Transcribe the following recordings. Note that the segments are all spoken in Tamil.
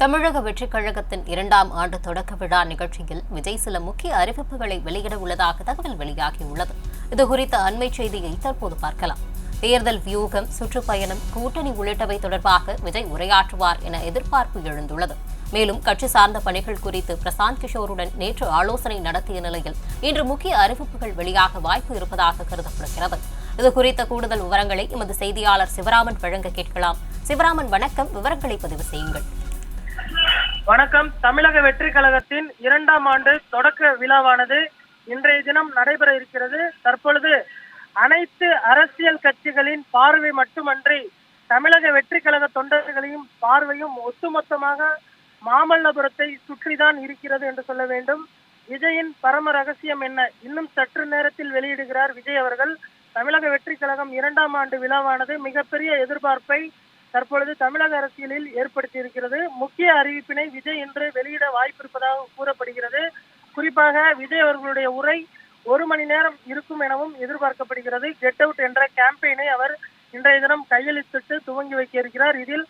தமிழக வெற்றிக் கழகத்தின் இரண்டாம் ஆண்டு தொடக்க விழா நிகழ்ச்சியில் விஜய் சில முக்கிய அறிவிப்புகளை வெளியிட உள்ளதாக தகவல் வெளியாகியுள்ளது. இதுகுறித்த அண்மை செய்தியை தற்போது பார்க்கலாம். தேர்தல் வியூகம் சுற்றுப்பயணம் கூட்டணி உள்ளிட்டவை தொடர்பாக விஜய் உரையாற்றுவார் என எதிர்பார்ப்பு எழுந்துள்ளது. மேலும் கட்சி சார்ந்த பணிகள் குறித்து பிரசாந்த் கிஷோருடன் நேற்று ஆலோசனை நடத்திய நிலையில் இன்று முக்கிய அறிவிப்புகள் வெளியாக வாய்ப்பு இருப்பதாக கருதப்படுகிறது. இது குறித்த கூடுதல் விவரங்களை எமது செய்தியாளர் சிவராமன் வழங்க கேட்கலாம். சிவராமன் வணக்கம். விவரங்களை பதிவு செய்யுங்கள். வணக்கம். தமிழக வெற்றி கழகத்தின் இரண்டாம் ஆண்டு தொடக்க விழாவானது இன்றைய தினம் நடைபெற இருக்கிறது. தற்பொழுது அனைத்து அரசியல் கட்சிகளின் பார்வை மட்டுமன்றி தமிழக வெற்றி கழக தொண்டர்களையும் பார்வையும் ஒட்டுமொத்தமாக மாமல்லபுரத்தை சுற்றிதான் இருக்கிறது என்று சொல்ல வேண்டும். விஜயின் பரம ரகசியம் என்ன? இன்னும் சற்று நேரத்தில் வெளியிடுகிறார் விஜய் அவர்கள். தமிழக வெற்றி கழகம் இரண்டாம் ஆண்டு விழாவானது மிகப்பெரிய எதிர்பார்ப்பை தற்பொழுது தமிழக அரசியலில் ஏற்படுத்தியிருக்கிறது. முக்கிய அறிவிப்பினை விஜய் இன்று வெளியிட வாய்ப்பிருப்பதாக கூறப்படுகிறது. குறிப்பாக விஜய் அவர்களுடைய உரை ஒரு மணி நேரம் இருக்கும் எனவும் எதிர்பார்க்கப்படுகிறது. கெட் அவுட் என்ற கேம்பெயினை அவர் இன்றைய தினம் கையெழுத்திட்டு துவங்கி வைக்க இருக்கிறார் இதில்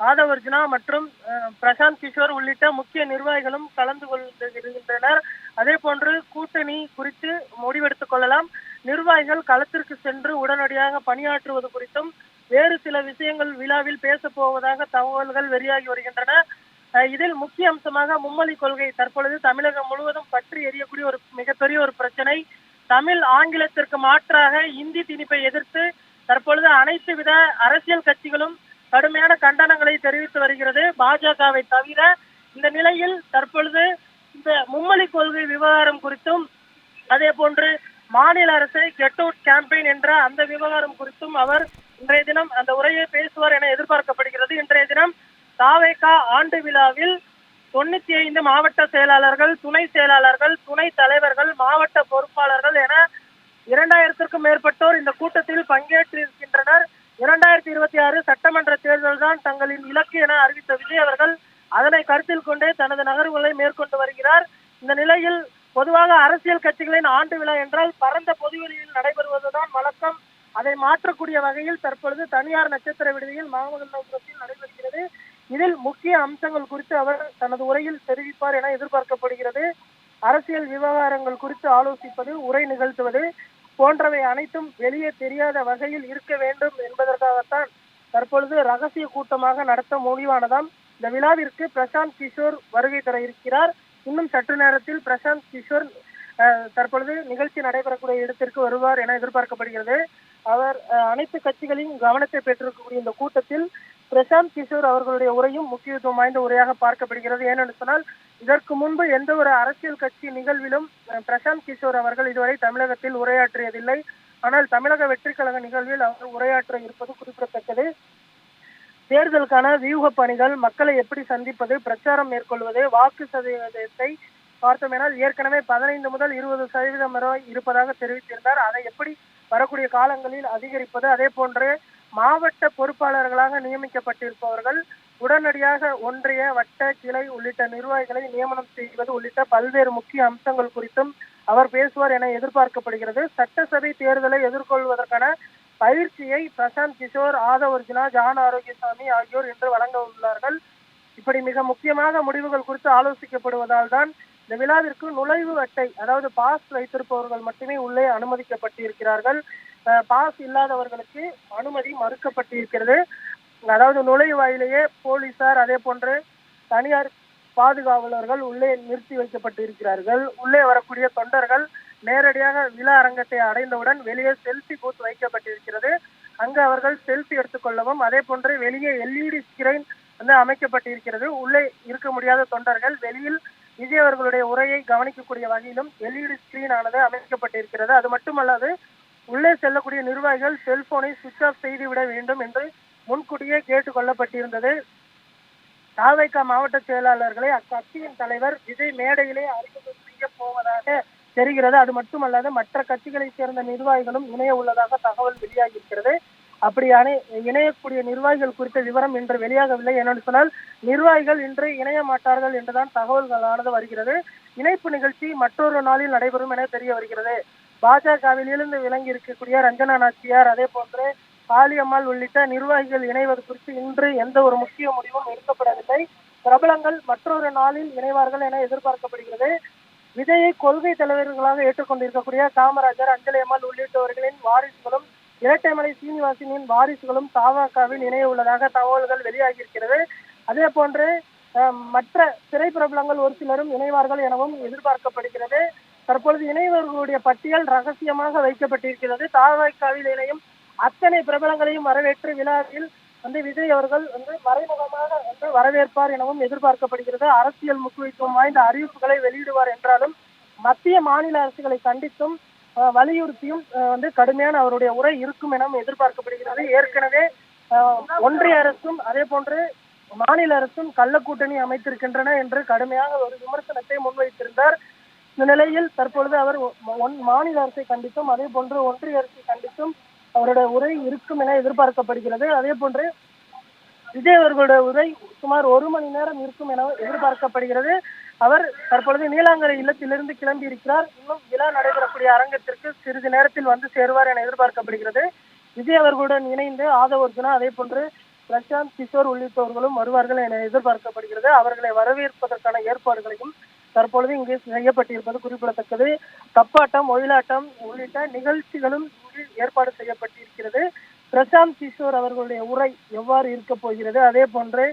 ஆதவர்ஜுனா மற்றும் அஹ், பிரசாந்த் கிஷோர் உள்ளிட்ட முக்கிய நிர்வாகிகளும் கலந்து கொள்கின்றனர். அதே போன்று கூட்டணி குறித்து முடிவெடுத்துக் கொள்ளலாம். நிர்வாகிகள் களத்திற்கு சென்று உடனடியாக பணியாற்றுவது குறித்தும் வேறு சில விஷயங்கள் விழாவில் பேசப் போவதாக தகவல்கள் வெளியாகி வருகின்றன. இதில் முக்கிய அம்சமாக மும்மொழி கொள்கை தற்பொழுது தமிழகம் முழுவதும் பற்றி எரியக்கூடிய ஒரு மிகப்பெரிய ஒரு பிரச்சனை. தமிழ் ஆங்கிலத்திற்கு மாற்றாக இந்தி திணிப்பை எதிர்த்து தற்பொழுது அனைத்து வித அரசியல் கட்சிகளும் கடுமையான கண்டனங்களை தெரிவித்து வருகிறது. பாஜகவை தவிர இந்த நிலையில் தற்பொழுது இந்த மும்மொழி கொள்கை விவகாரம் குறித்தும் அதே போன்று மாநில அரசை கெட் அவுட் கேம்பெயின் என்ற அந்த விவகாரம் குறித்தும் அவர் இன்றைய தினம் அந்த உரையை பேசுவார் என எதிர்பார்க்கப்படுகிறது. இன்றைய தினம் தாவேகா ஆண்டு விழாவில் தொண்ணூத்தி ஐந்து மாவட்ட செயலாளர்கள் துணை செயலாளர்கள் துணை தலைவர்கள் மாவட்ட பொறுப்பாளர்கள் என இரண்டாயிரத்திற்கும் மேற்பட்டோர் இந்த கூட்டத்தில் பங்கேற்றிருக்கின்றனர். இரண்டாயிரத்தி இருபத்தி ஆறு சட்டமன்ற தேர்தல் தான் தங்களின் இலக்கு என அறிவித்த விஜய் அவர்கள் அதனை கருத்தில் கொண்டே தனது நகர்வுகளை மேற்கொண்டு வருகிறார். இந்த நிலையில் பொதுவாக அரசியல் கட்சிகளின் ஆண்டு விழா என்றால் பரந்த பொதுவெளியில் நடைபெறுவதுதான் வழக்கம். அதை மாற்றக்கூடிய வகையில் தற்பொழுது தனியார் நட்சத்திர விடுதியில் மாமல்லபுரத்தில் நடைபெறுகிறது. இதில் முக்கிய அம்சங்கள் குறித்து அவர் தனது உரையில் தெரிவிப்பார் என எதிர்பார்க்கப்படுகிறது. அரசியல் விவகாரங்கள் குறித்து ஆலோசிப்பது உரை நிகழ்த்துவது போன்றவை அனைத்தும் வெளியே தெரியாத வகையில் இருக்க வேண்டும் என்பதற்காகத்தான் தற்பொழுது ரகசிய கூட்டமாக நடத்த முடிவானதாம். இந்த விழாவிற்கு பிரசாந்த் கிஷோர் வருகை தர இருக்கிறார். இன்னும் சற்று நேரத்தில் பிரசாந்த் கிஷோர் தற்பொழுது நிகழ்ச்சி நடைபெறக்கூடிய இடத்திற்கு வருவார் என எதிர்பார்க்கப்படுகிறது. அவர் அஹ், அனைத்து கட்சிகளின் கவனத்தை பெற்றிருக்கக்கூடிய இந்த கூட்டத்தில் பிரசாந்த் கிஷோர் அவர்களுடைய உரையும் முக்கியத்துவம் வாய்ந்த உரையாக பார்க்கப்படுகிறது. ஏனென்று சொன்னால் இதற்கு முன்பு எந்த ஒரு அரசியல் கட்சி நிகழ்விலும் பிரசாந்த் கிஷோர் அவர்கள் இதுவரை தமிழகத்தில் உரையாற்றியதில்லை. ஆனால் தமிழக வெற்றி கழக நிகழ்வில் அவர் உரையாற்ற இருப்பது குறிப்பிடத்தக்கது. தேர்தலுக்கான வியூக பணிகள் மக்களை எப்படி சந்திப்பது பிரச்சாரம் மேற்கொள்வது வாக்கு சதவீதத்தை பார்த்தோம் ஏற்கனவே பதினைந்து முதல் இருபது சதவீதம் வரை இருப்பதாக தெரிவித்திருந்தார். அதை எப்படி வரக்கூடிய காலங்களில் அதிகரிப்பது. அதே போன்று மாவட்ட பொறுப்பாளர்களாக நியமிக்கப்பட்டிருப்பவர்கள் உடனடியாக ஒன்றிய வட்ட கிளை உள்ளிட்ட நிர்வாகிகளை நியமனம் செய்வது உள்ளிட்ட பல்வேறு முக்கிய அம்சங்கள் குறித்தும் அவர் பேசுவார் என எதிர்பார்க்கப்படுகிறது. சட்டசபை தேர்தலை எதிர்கொள்வதற்கான பயிற்சியை பிரசாந்த் கிஷோர் ஆதவ் அர்ஜுனா ஜான் ஆரோக்கியசாமி ஆகியோர் இன்று வழங்க உள்ளார்கள். இப்படி மிக முக்கியமாக முடிவுகள் குறித்து ஆலோசிக்கப்படுவதால் தான் இந்த விழாவிற்கு நுழைவு அட்டை அதாவது பாஸ் வைத்திருப்பவர்கள் மட்டுமே உள்ளே அனுமதிக்கப்பட்டிருக்கிறார்கள். பாஸ் இல்லாதவர்களுக்கு அனுமதி மறுக்கப்பட்டிருக்கிறது. அதாவது நுழைவாயிலேயே போலீசார் அதே போன்று தனியார் பாதுகாவலர்கள் உள்ளே நிறுத்தி வைக்கப்பட்டிருக்கிறார்கள். உள்ளே வரக்கூடிய தொண்டர்கள் நேரடியாக விழா அரங்கத்தை அடைந்தவுடன் வெளியே செல்ஃபி பூத் வைக்கப்பட்டிருக்கிறது. அங்கு அவர்கள் செல்ஃபி எடுத்துக்கொள்ளவும் அதே போன்று வெளியே எல்இடி ஸ்கிரீன் வந்து அமைக்கப்பட்டிருக்கிறது. உள்ளே இருக்க முடியாத தொண்டர்கள் வெளியில் விஜய் அவர்களுடைய உரையை கவனிக்கக்கூடிய வகையிலும் எல்இடி ஸ்கிரீன் ஆனது அமைக்கப்பட்டிருக்கிறது. அது மட்டுமல்லாது உள்ளே செல்லக்கூடிய நிர்வாகிகள் செல்போனை சுவிட்ச் ஆஃப் செய்துவிட வேண்டும் என்று முன்கூட்டியே கேட்டுக் கொள்ளப்பட்டிருந்தது தாவைக்கா மாவட்ட செயலாளர்களை அக்கட்சியின் தலைவர் விஜய் மேடையிலே அறிமுகம் செய்ய போவதாக தெரிகிறது. அது மட்டுமல்லாது மற்ற கட்சிகளைச் சேர்ந்த நிர்வாகிகளும் இணைய உள்ளதாக தகவல் வெளியாகி இருக்கிறது அப்படி அணை இணையக்கூடிய நிர்வாகிகள் குறித்த விவரம் இன்று வெளியாகவில்லை. ஏனென்று சொன்னால் நிர்வாகிகள் இன்று இணைய மாட்டார்கள் என்றுதான் தகவல்களானது வருகிறது. இணைப்பு நிகழ்ச்சி மற்றொரு நாளில் நடைபெறும் என தெரிய வருகிறது. பாஜகவில் இருந்து விளங்கி இருக்கக்கூடிய ரஞ்சனா நாச்சியார் அதே போன்று காளியம்மாள் உள்ளிட்ட நிர்வாகிகள் இணைவது குறித்து இன்று எந்த ஒரு முக்கிய முடிவும் எடுக்கப்படவில்லை. பிரபலங்கள் மற்றொரு நாளில் இணைவார்கள் என எதிர்பார்க்கப்படுகிறது. விஜயை கொள்கை தலைவர்களாக ஏற்றுக்கொண்டிருக்கக்கூடிய காமராஜர் அஞ்சலி அம்மாள் உள்ளிட்டவர்களின் வாரிசுகளும் இரட்டைமலை சீனிவாசனின் வாரிசுகளும் தாவாக்காவில் இணைய உள்ளதாக தகவல்கள் வெளியாகியிருக்கிறது. அதே போன்று மற்ற திரை பிரபலங்கள் ஒரு சிலரும் இணைவார்கள் எனவும் எதிர்பார்க்கப்படுகிறது. தற்பொழுது இணைவர்களுடைய பட்டியல் ரகசியமாக வைக்கப்பட்டிருக்கிறது. தாவாய்க்காவில் இணையும் அத்தனை பிரபலங்களையும் வரவேற்று விழாவில் வந்து விஜய் அவர்கள் வந்து மறைமுகமாக வந்து வரவேற்பார் எனவும் எதிர்பார்க்கப்படுகிறது. அரசியல் முக்கியத்துவம் வாய்ந்த அறிவிப்புகளை வெளியிடுவார் என்றாலும் மத்திய மாநில அரசுகளை கண்டித்தும் வலியுறுத்தியும் வந்து கடுமையான அவருடைய உரை இருக்கும் எனவும் எதிர்பார்க்கப்படுகிறது. ஏற்கனவே ஒன்றிய அரசும் அதே போன்று மாநில அரசும் கள்ள கூட்டணி அமைத்திருக்கின்றன என்று கடுமையாக ஒரு விமர்சனத்தை முன்வைத்திருந்தார். இந்த நிலையில் தற்பொழுது அவர் ஒன் மாநில அரசை கண்டித்தும் அதே போன்று ஒன்றிய அரசை கண்டித்தும் அவருடைய உரை இருக்கும் என எதிர்பார்க்கப்படுகிறது. அதே போன்று விஜய் அவர்களுடைய உரை சுமார் ஒரு மணி நேரம் இருக்கும் என எதிர்பார்க்கப்படுகிறது. அவர் தற்பொழுது நீலாங்கரை இல்லத்திலிருந்து கிளம்பி இருக்கிறார். இன்னும் விழா நடைபெறக்கூடிய அரங்கத்திற்கு சிறிது நேரத்தில் வந்து சேருவார் என எதிர்பார்க்கப்படுகிறது. விஜய் அவர்களுடன் இணைந்து ஆதவ அர்ஜுனா அதே போன்று பிரசாந்த் கிஷோர் உள்ளிட்டவர்களும் வருவார்கள் என எதிர்பார்க்கப்படுகிறது. அவர்களை வரவேற்பதற்கான ஏற்பாடுகளையும் தற்பொழுது இங்கு செய்யப்பட்டிருப்பது குறிப்பிடத்தக்கது. தப்பாட்டம் ஒயிலாட்டம் உள்ளிட்ட நிகழ்ச்சிகளும் இங்கு ஏற்பாடு செய்யப்பட்டிருக்கிறது. பிரசாந்த் கிஷோர் அவர்களுடைய உரை எவ்வாறு இருக்க போகிறது? அதே போன்று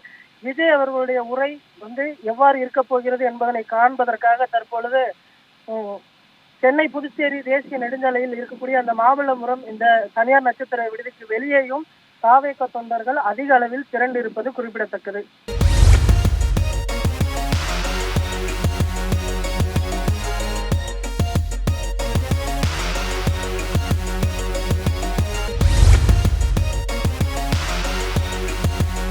விஜய் அவர்களுடைய உரை வந்து எவ்வாறு இருக்க போகிறது என்பதனை காண்பதற்காக தற்பொழுது சென்னை புதுச்சேரி தேசிய நெடுஞ்சாலையில் இருக்கக்கூடிய அந்த மாமல்லபுரம் இந்த தனியார் நட்சத்திர விடுதிக்கு வெளியேயும் தாவேக தொண்டர்கள் அதிக அளவில் திரண்டிருப்பது குறிப்பிடத்தக்கது.